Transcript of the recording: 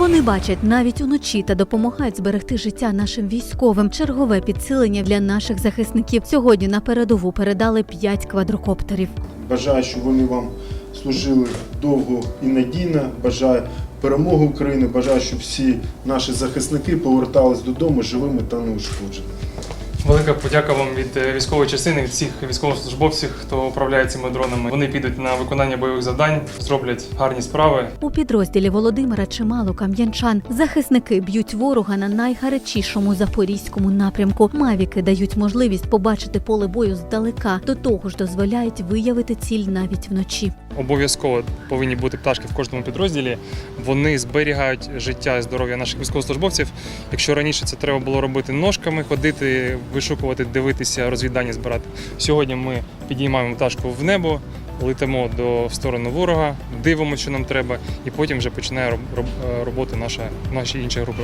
Вони бачать навіть уночі та допомагають зберегти життя нашим військовим. Чергове підсилення для наших захисників. Сьогодні на передову передали 5 квадрокоптерів. Бажаю, щоб вони вам служили довго і надійно. Бажаю перемоги України. Бажаю, щоб всі наші захисники повертались додому живими та неушкодженими. Велика подяка вам від е, військової частини, від всіх військовослужбовців, хто управляє цими дронами. Вони підуть на виконання бойових завдань, зроблять гарні справи. У підрозділі Володимира чимало кам'янчан. Захисники б'ють ворога на найгарячішому запорізькому напрямку. Мавіки дають можливість побачити поле бою здалека. До того ж, дозволяють виявити ціль навіть вночі. Обов'язково повинні бути пташки в кожному підрозділі. Вони зберігають життя і здоров'я наших військовослужбовців. Якщо раніше це треба було робити ножками, ходити, вишукувати, дивитися, розвідання збирати. Сьогодні ми підіймаємо пташку в небо, летимо до в сторону ворога, дивимося, що нам треба, і потім вже починає роб- роботу наша наші інші групи.